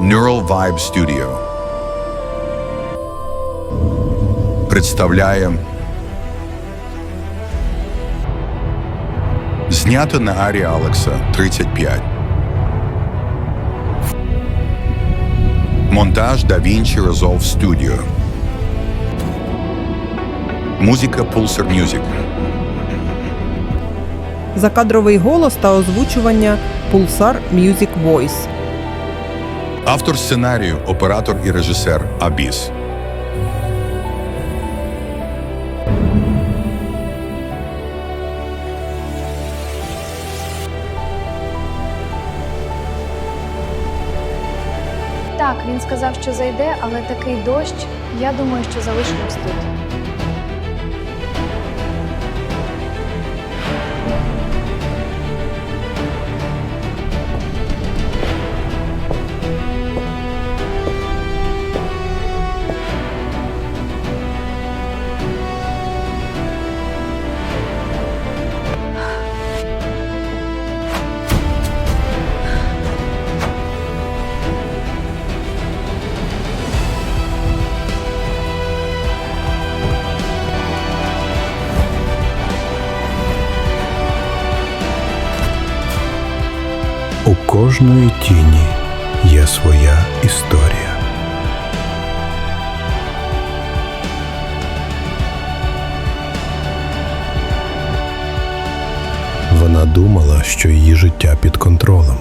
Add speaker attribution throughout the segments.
Speaker 1: Neural Vibe Studio представляє знято на Арі Алекса 35. Монтаж Da Vinci Resolve Studio. Музика Pulsar Music.
Speaker 2: Закадровий голос та озвучування Pulsar Music Voice.
Speaker 1: Автор сценарію, оператор і режисер Абіс.
Speaker 3: Так, він сказав, що зайде, але такий дощ. Я думаю, що залишимось тут.
Speaker 4: Кожної тіні є своя історія. Вона думала, що її життя під контролем.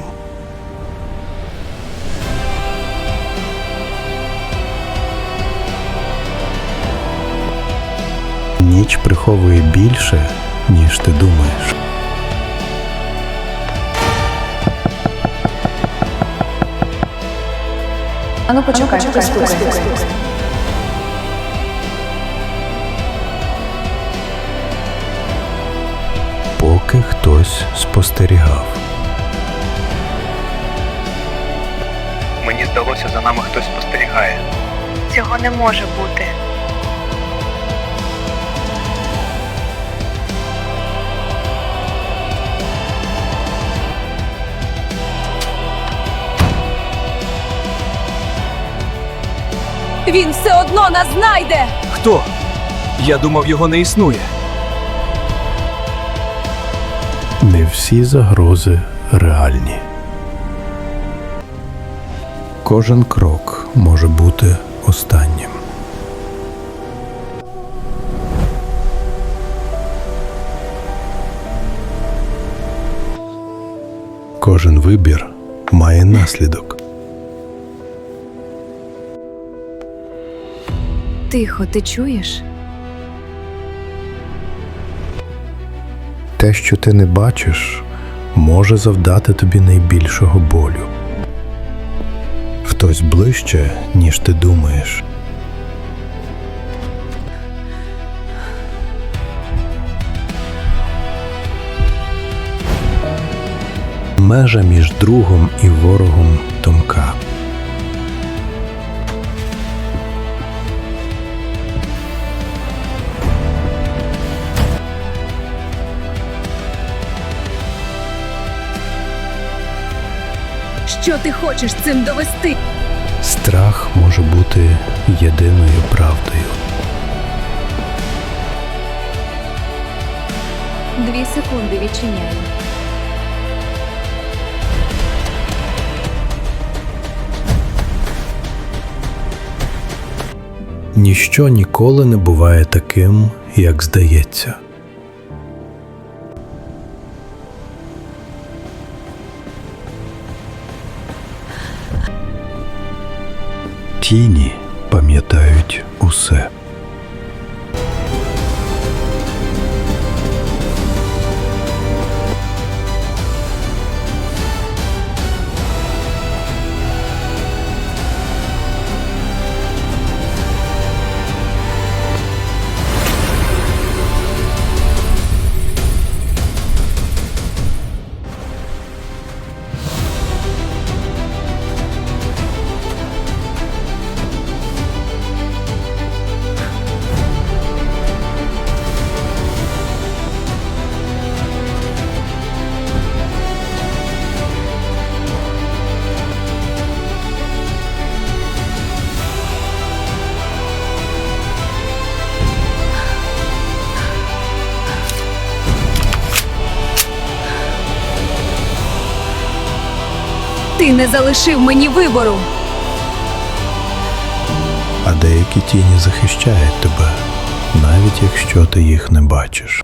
Speaker 4: Ніч приховує більше, ніж ти думаєш.
Speaker 3: А ну почекай, почекай, почекай.
Speaker 4: поки хтось спостерігав.
Speaker 5: Мені здалося, за нами хтось спостерігає.
Speaker 6: Цього не може бути.
Speaker 7: Він все одно нас знайде!
Speaker 5: Хто? Я думав, його не існує.
Speaker 4: Не всі загрози реальні. Кожен крок може бути останнім. Кожен вибір має наслідок.
Speaker 3: Тихо, ти чуєш?
Speaker 4: Те, що ти не бачиш, може завдати тобі найбільшого болю. Хтось ближче, ніж ти думаєш. Межа між другом і ворогом тонка.
Speaker 7: Що ти хочеш цим довести?
Speaker 4: Страх може бути єдиною правдою.
Speaker 3: Дві секунди відчиняю.
Speaker 4: Ніщо ніколи не буває таким, як здається. Тіні пам'ятають усе.
Speaker 7: Ти не залишив мені вибору.
Speaker 4: А деякі тіні захищають тебе, навіть якщо ти їх не бачиш.